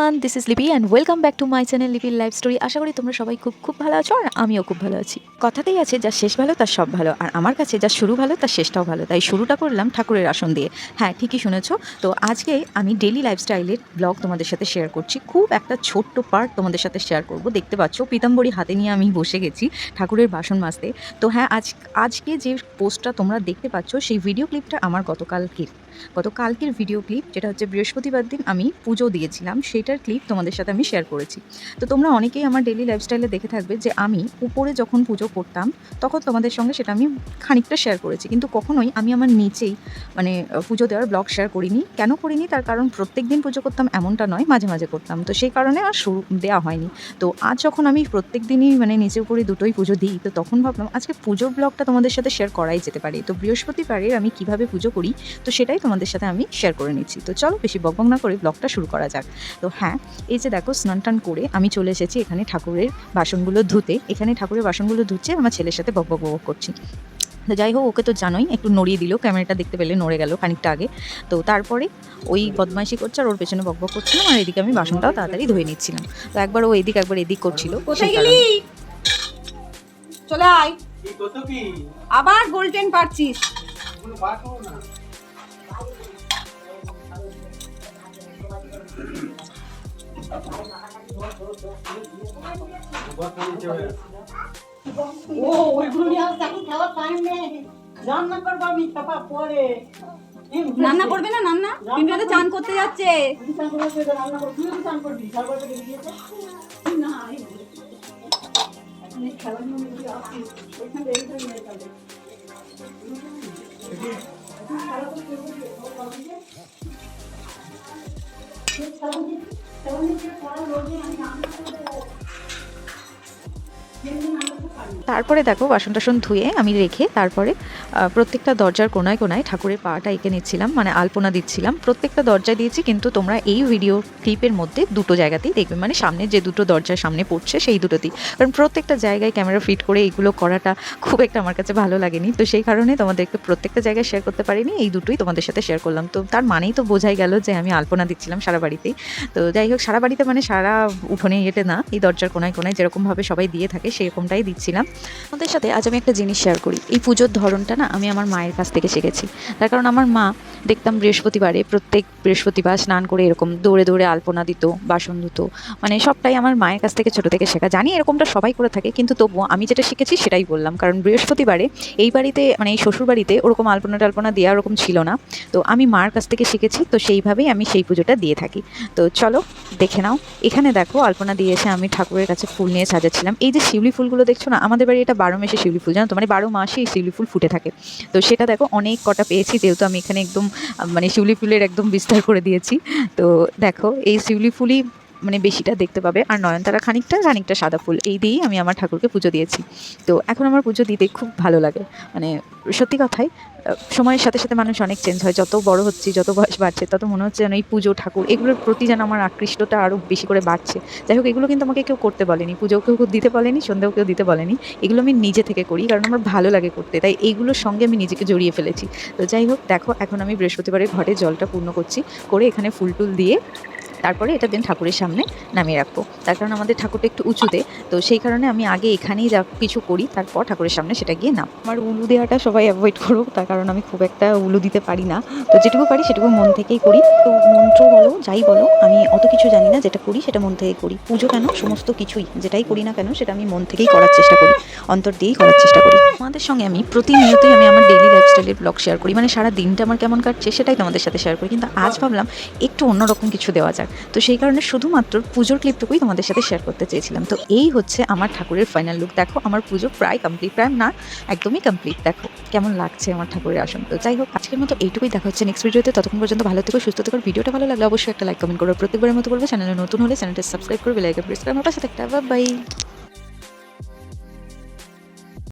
Everyone this is Lipi and welcome back to my channel লিপির life story আশা করি তোমরা সবাই খুব খুব ভালো আছো আর আমিও খুব ভালো আছি। কথাতেই আছে, যা শেষ ভালো তার সব ভালো। আর আমার কাছে যা শুরু ভালো তার শেষটাও ভালো। তাই শুরুটা করলাম ঠাকুরের আসন দিয়ে। হ্যাঁ ঠিকই শুনেছো। তো আজকে আমি ডেলি লাইফস্টাইলের ব্লগ তোমাদের সাথে শেয়ার করছি। খুব একটা ছোট্ট পার্ট তোমাদের সাথে শেয়ার করব। দেখতে পাচ্ছ, পিতাম্বরী হাতে নিয়ে আমি বসে গেছি ঠাকুরের বাসন মাজতে। তো হ্যাঁ আজ, আজকে যে পোস্টটা তোমরা দেখতে পাচ্ছ, সেই ভিডিও ক্লিপটা আমার গতকালকের। গতকালকের ভিডিও ক্লিপ যেটা হচ্ছে বৃহস্পতিবার দিন আমি পুজো দিয়েছিলাম সেটার ক্লিপ তোমাদের সাথে আমি শেয়ার করেছি। তো তোমরা অনেকেই আমার ডেলি লাইফস্টাইলে দেখে থাকবে যে আমি উপরে যখন পুজো করতাম, তখন তোমাদের সঙ্গে সেটা আমি খানিকটা শেয়ার করেছি। কিন্তু কখনোই আমি আমার নিচেই মানে পুজো দেওয়ার ব্লগ শেয়ার করিনি। কেন করিনি? তার কারণ প্রত্যেক দিন পুজো করতাম, এমনটা নয়, মাঝে মাঝে করতাম। তো সেই কারণে আর শুরু দেওয়া হয়নি। তো আজ যখন আমি প্রত্যেক দিনই মানে নিচে উপরে দুটোই পুজো দিই, তো তখন ভাবলাম আজকে পুজোর ব্লগটা তোমাদের সাথে শেয়ার করাই যেতে পারে। তো বৃহস্পতিবারের আমি কীভাবে পুজো করি, তো সেটাই তোমাদের সাথে আমি শেয়ার করে নিচ্ছি। তো চলো বেশি বকবক না করে ব্লগটা শুরু করা যাক। তো হ্যাঁ এই যে দেখো স্নান টান করে আমি চলে এসেছি এখানে ঠাকুরের বাসনগুলো ধুতে। এখানে ঠাকুরের বাসনগুলো ধুচ্ছে আমার ছেলের সাথে বক বক বক করছি। তো যাই হোক ওকে তো জানোই একটু নড়িয়ে দিল ক্যামেরাটা দেখতে পেলে নড়ে গেল খানিকটা আগে। তো তারপরে ওই বদমাইশি করছে আর ওর পেছনে বক বক করছিলাম আর এদিকে আমি বাসনটাও তাড়াতাড়ি ধুয়ে নিচ্ছিলাম। তো একবার ও এদিক একবার এদিক করছিল। কোথায় গেলি? চলে আয়। কি কত কি? আবার গোল্ডেন পাচ্ছিস ও ওইগুলো নিয়ে আসতে এখন খাওয়ার টাইম নেই রান্না করব আমি চাপা পরে। রান্না করবে না রান্না পিন্টু তো চান করতে যাচ্ছে। চান করে সেটা রান্না করব তুই চান করবি সার্ভার থেকে গিয়েছে তারপরে দেখো বাসন টাসন ধুয়ে আমি রেখে তারপরে প্রত্যেকটা দরজার কোনায় কোনায় ঠাকুরের পাটা এঁকে নিচ্ছিলাম মানে আলপনা দিচ্ছিলাম। প্রত্যেকটা দরজায় দিয়েছি কিন্তু তোমরা এই ভিডিও ক্লিপের মধ্যে দুটো জায়গাতেই দেখবে মানে সামনে যে দুটো দরজার সামনে পড়ছে সেই দুটোতেই। কারণ প্রত্যেকটা জায়গায় ক্যামেরা ফিট করে এইগুলো করাটা খুব একটা আমার কাছে ভালো লাগেনি। তো সেই কারণে তোমাদেরকে প্রত্যেকটা জায়গায় শেয়ার করতে পারিনি, এই দুটোই তোমাদের সাথে শেয়ার করলাম। তো তার মানেই তো বোঝাই গেল যে আমি আলপনা দিচ্ছিলাম সারা বাড়িতেই। তো যাই হোক, সারা বাড়িতে মানে সারা উঠোনে ইয়েতে না, এই দরজার কোনায় কোনায় যেরকমভাবে সবাই দিয়ে থাকে, সেরকমটাই দিচ্ছিলাম। আমাদের সাথে আজ আমি একটা জিনিস শেয়ার করি। এই পুজোর ধরনটা না আমি আমার মায়ের কাছ থেকে শিখেছি। তার কারণ আমার মা দেখতাম বৃহস্পতিবারে প্রত্যেক বৃহস্পতিবার স্নান করে এরকম দৌড়ে দৌড়ে আলপনা দিত, বাসন ধুত। মানে সবটাই আমার মায়ের কাছ থেকে ছোটো থেকে শেখা। জানি এরকমটা সবাই করে থাকে, কিন্তু তবুও আমি যেটা শিখেছি সেটাই বললাম। কারণ বৃহস্পতিবারে এই বাড়িতে মানে এই শ্বশুর বাড়িতে ওরকম আলপনা টালপনা দেওয়া ওরকম ছিল না। তো আমি মার কাছ থেকে শিখেছি, তো সেইভাবেই আমি সেই পুজোটা দিয়ে থাকি। তো চলো, দেখে নাও। এখানে দেখো, আলপনা দিয়ে এসে আমি ঠাকুরের কাছে ফুল নিয়ে সাজাচ্ছিলাম। এই যে শিউলি ফুলগুলো দেখছ না আমাদের বাড়ি এটা বারো মাসে শিউলি ফুল, জানো তো? মানে বারো মাসেই শিউলি ফুল ফুটে থাকে। তো সেটা দেখো, অনেক কটা পেয়েছি, যেহেতু আমি এখানে একদম মানে শিউলি ফুলের একদম বিস্তার করে দিয়েছি। তো দেখো, এই শিউলি ফুলই মানে বেশিটা দেখতে পাবে। আর নয়নতারা খানিকটা খানিকটা সাদা ফুল। এই দিয়েই আমি আমার ঠাকুরকে পুজো দিয়েছি। তো এখন আমার পুজো দিতে খুব ভালো লাগে। মানে সত্যি কথাই সময়ের সাথে সাথে মানুষ অনেক চেঞ্জ হয়। যত বড় হচ্ছি, যত বয়স বাড়ছে, তত মনে হচ্ছে যেন এই পুজো, ঠাকুর, এগুলোর প্রতি যেন আমার আকৃষ্টটা আরও বেশি করে বাড়ছে। যাই হোক, এগুলো কিন্তু আমাকে কেউ করতে বলেনি। পুজোও কেউ দিতে বলেনি, সন্ধ্যেও কেউ দিতে বলেনি। এগুলো আমি নিজে থেকে করি, কারণ আমার ভালো লাগে করতে। তাই এইগুলোর সঙ্গে আমি নিজেকে জড়িয়ে ফেলেছি। তো যাই হোক, দেখো, এখন আমি বৃহস্পতিবারে ঘরে জলটা পূর্ণ করছি। করে এখানে ফুল টুল দিয়ে তারপরে এটা দেন ঠাকুরের সামনে নামিয়ে রাখব। তার কারণ আমাদের ঠাকুরটা একটু উঁচুতে, তো সেই কারণে আমি আগে এখানেই যা কিছু করি, তারপর ঠাকুরের সামনে সেটা গিয়ে নাম। আমার উলু দেওয়াটা সবাই অ্যাভয়েড করুক, তার কারণ আমি খুব একটা উলু দিতে পারি না। তো যেটুকু পারি সেটুকু মন থেকেই করি। তো মন্ত্র বলো, যাই বলো, আমি অত কিছু জানি না যেটা করি সেটা মন থেকেই করি। পুজো কেন? সমস্ত কিছুই, যেটাই করি না কেন সেটা আমি মন থেকেই করার চেষ্টা করি। অন্তর দিয়েই করার চেষ্টা করি। তোমাদের সঙ্গে আমি প্রতিনিয়তই আমি আমার ডেইলি লাইফস্টাইলের ব্লগ শেয়ার করি। মানে সারা দিনটা আমার কেমন কাটছে সেটাই তোমাদের সাথে শেয়ার করি। কিন্তু আজ ভাবলাম একটু অন্যরকম কিছু দেওয়া যাক। তো সেই কারণে শুধুমাত্র পুজোর ক্লিপটুকুই তোমাদের সাথে শেয়ার করতে চেয়েছিলাম। তো এই হচ্ছে আমার ঠাকুরের ফাইনাল লুক দেখো, আমার পুজো প্রায় কমপ্লিট প্রায় না, একদমই কমপ্লিট দেখো, কেমন লাগছে আমার ঠাকুরের আসন। তো যাই হোক, আজকের মতো এইটুকুই। দেখা হচ্ছে নেক্সট ভিডিওতে। ততক্ষণ পর্যন্ত ভালো থেকে, সুস্থ থেকো। ভিডিওটা ভালো লাগলে অবশ্যই একটা লাইক কমেন্ট করো। প্রত্যেকবারের মতো বলব চ্যানেলে নতুন হলে চ্যানেলটা সাবস্ক্রাইব করবে লাইক প্রেস করে আমার সাথে একটা বাই